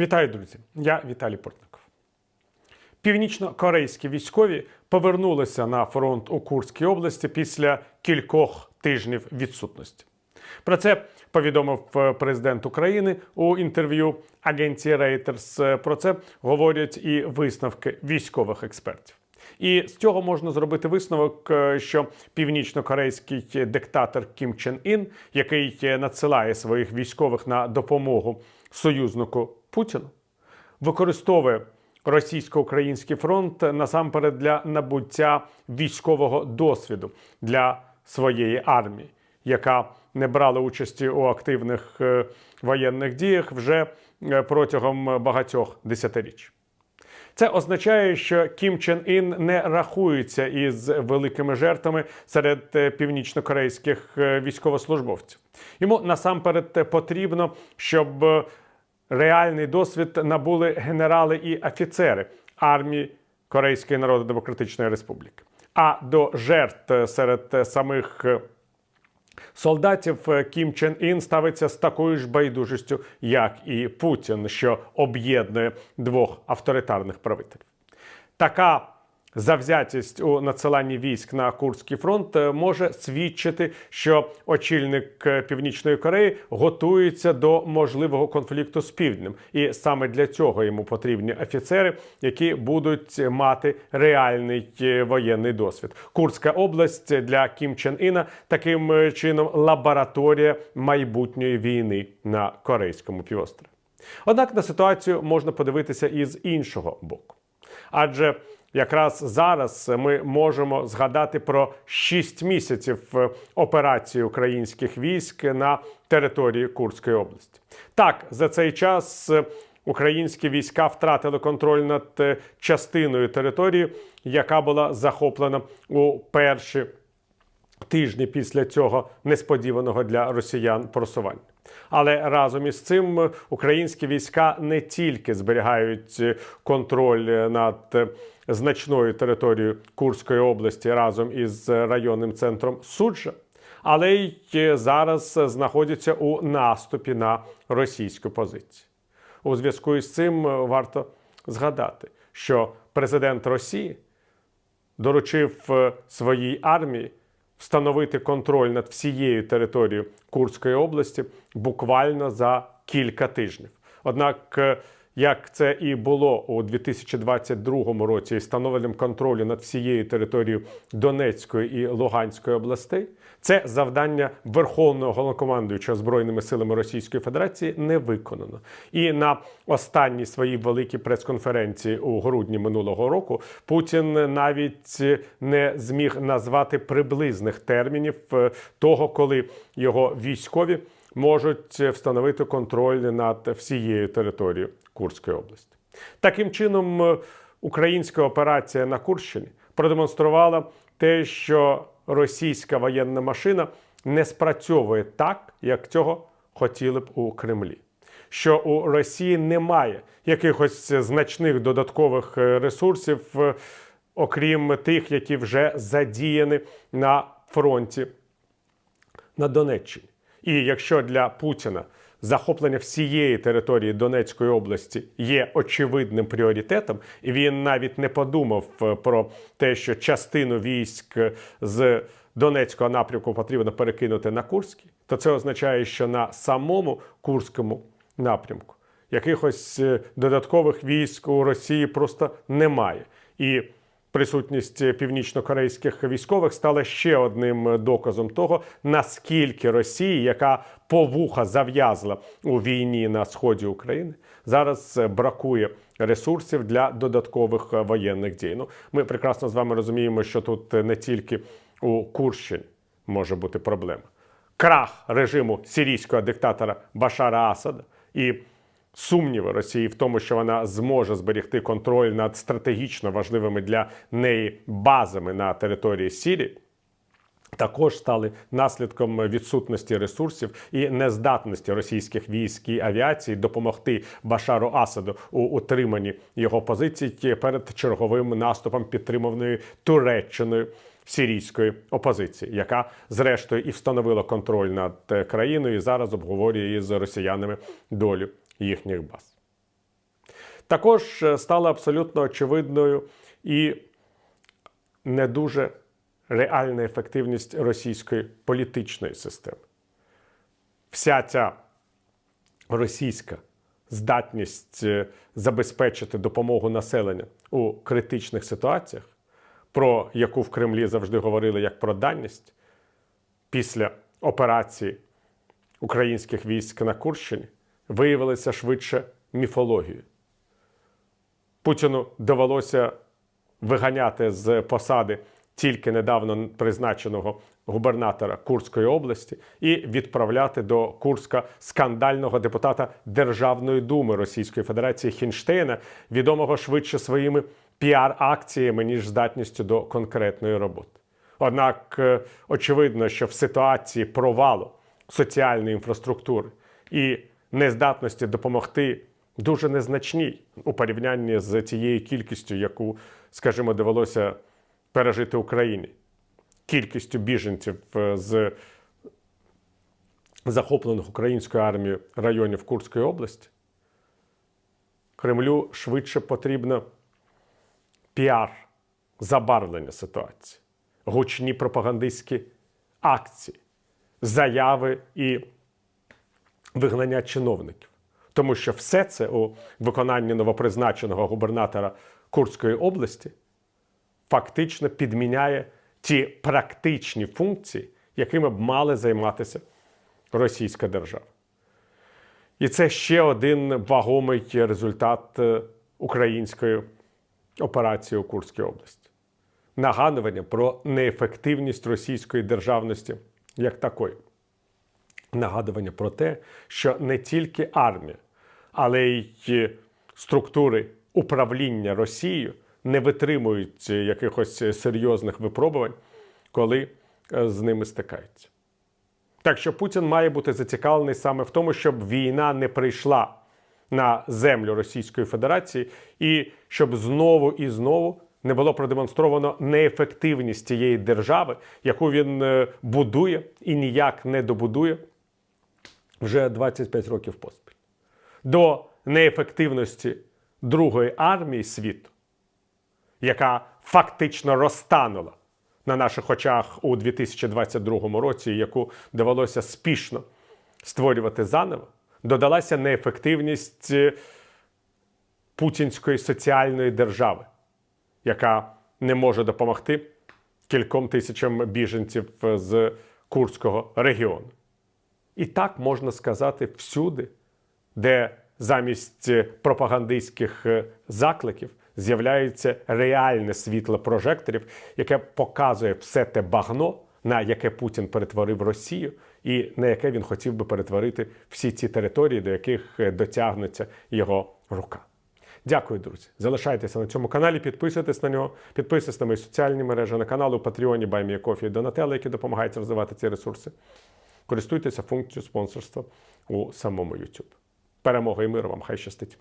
Вітаю, друзі! Я Віталій Портников. Північно-корейські військові повернулися на фронт у Курській області після кількох тижнів відсутності. Про це повідомив е, президент України у інтерв'ю агенції Reuters. Про це говорять і висновки військових експертів. І з цього можна зробити висновок, е, що північно-корейський диктатор Кім Чен Ін, який надсилає своїх військових на допомогу союзнику Путіну, використовує російсько-український фронт насамперед для набуття військового досвіду для своєї армії, яка не брала участі у активних е, воєнних діях вже е, протягом багатьох десятиріч. Це означає, що Кім Чен Ін не рахується із великими жертвами серед е, північно-корейських військовослужбовців. Йому насамперед потрібно, щоб реальний досвід набули генерали і офіцери армії Корейської Народно-Демократичної Республіки. А до жертв серед самих солдатів Кім Чен Ін ставиться з такою ж байдужістю, як і Путін, що об'єднує двох авторитарних правителів. Така Завзятість у надсиланні військ на Курський фронт е, може свідчити, що очільник е, Північної Кореї готується до можливого конфлікту з півднем, і саме для цього йому потрібні офіцери, які будуть мати реальний е, воєнний досвід. Курська область для Кім Чен Іна таким чином лабораторія майбутньої війни на корейському півострові. Однак на ситуацію можна подивитися із іншого боку, адже Якраз зараз ми можемо згадати про 6 місяців е, операції українських військ на території Курської області. Так, за цей час е, українські війська втратили контроль над е, частиною території, яка була захоплена у перші тижні після цього несподіваного для росіян просування. Але разом із цим українські війська не тільки зберігають контроль над значною територією Курської області разом із районним центром Суджа, але й зараз знаходяться у наступі на російську позицію. У зв'язку із цим варто згадати, що президент Росії доручив своїй армії встановити контроль над всією територією Курської області буквально за кілька тижнів. Однак, е, як це і було у 2022 році, із встановленням контролю над всією територією Донецької і Луганської областей, це завдання Верховного головнокомандуючого збройними силами Російської Федерації не виконано. І на останній своїй великій прес-конференції у грудні минулого року Путін навіть не зміг назвати приблизних термінів е, того, коли його військові можуть встановити контроль над всією територією Курської області. Таким чином, е, українська операція на Курщині продемонструвала те, що російська воєнна машина не спрацьовує так, як цього хотіли б у Кремлі. Що у Росії немає якихось значних додаткових е, ресурсів, е, окрім тих, які вже задіяні на фронті на Донеччині. І якщо для Путіна захоплення всієї території Донецької області є очевидним пріоритетом, і він навіть не подумав е, про те, що частину військ з Донецького напрямку потрібно перекинути на Курський, то це означає, що на самому Курському напрямку якихось е, додаткових військ у Росії просто немає. І Присутність північно-корейських військових стала ще одним доказом того, наскільки Росія, яка повуха зав'язла у війні на сході України, зараз бракує ресурсів для додаткових воєнних дій. Ну, ми прекрасно з вами розуміємо, що тут не тільки у Курщині може бути проблема. Крах режиму сирійського диктатора Башара Асада і сумніви Росії в тому, що вона зможе зберегти контроль над стратегічно важливими для неї базами на території Сірії. Також стали наслідком відсутності ресурсів і нездатності російських військ і авіації допомогти Башару Асаду у утриманні його позицій перед черговим наступом підтриманої Туреччиною сирійської опозиції, яка зрештою і встановила контроль над країною і зараз обговорює із росіянами долю їхніх баз. Також е, стала абсолютно очевидною і не дуже реальна ефективність російської політичної системи. Вся ця російська здатність е, забезпечити допомогу населенню у критичних ситуаціях, про яку в Кремлі завжди говорили як про данність, після операції українських військ на Курщині виявилася швидше міфологією. Путіну довелося виганяти з посади тільки недавно призначеного губернатора Курської області і відправляти до Курська скандального депутата Державної думи Російської Федерації Хінштейна, відомого швидше своїми піар-акціями, ніж здатністю до конкретної роботи. Однак е, очевидно, що в ситуації провалу соціальної інфраструктури і нездатності допомогти дуже незначній у порівнянні з тією кількістю, яку, скажімо, довелося пережити Україні, кількістю біженців е, з захоплених українською армією районів Курської області, Кремлю швидше потрібно піар забарвлення ситуації, гучні пропагандистські акції, заяви і вигнання чиновників. Тому що все це у виконанні новопризначеного губернатора Курської області фактично підміняє ті практичні функції, якими б мали займатися Російська держава. І це ще один вагомий результат е, української операції у Курській області. Нагадування про неефективність російської державності як такої. Нагадування про те, що не тільки армія, але й структури управління Росією не витримують якихось серйозних випробувань, коли е, з ними стикаються. Так що Путін має бути зацікавлений саме в тому, щоб війна не прийшла на землю Російської Федерації і щоб знову і знову не було продемонстровано неефективність тієї держави, яку він е, будує і ніяк не добудує вже 25 років поспіль. До неефективності Другої армії світу, яка фактично розтанула на наших очах у 2022 році, яку довелося спішно створювати заново, додалася неефективність е, путінської соціальної держави, яка не може допомогти кільком тисячам біженців з Курського регіону. І так можна сказати всюди, де замість пропагандистських е, закликів з'являється реальне світло прожекторів, яке показує все те багно, на яке Путін перетворив Росію, і на яке він хотів би перетворити всі ці території, до яких е, дотягнеться його рука. Дякую, друзі. Залишайтеся на цьому каналі, підписуйтесь на нього, підписуйтесь на мої соціальні мережі, на канал у Патреоні Баймієкофі і Донателло, які допомагають розвивати ці ресурси. Користуйтеся функцією спонсорства у самому YouTube. Перемога і миру вам! Хай щастить!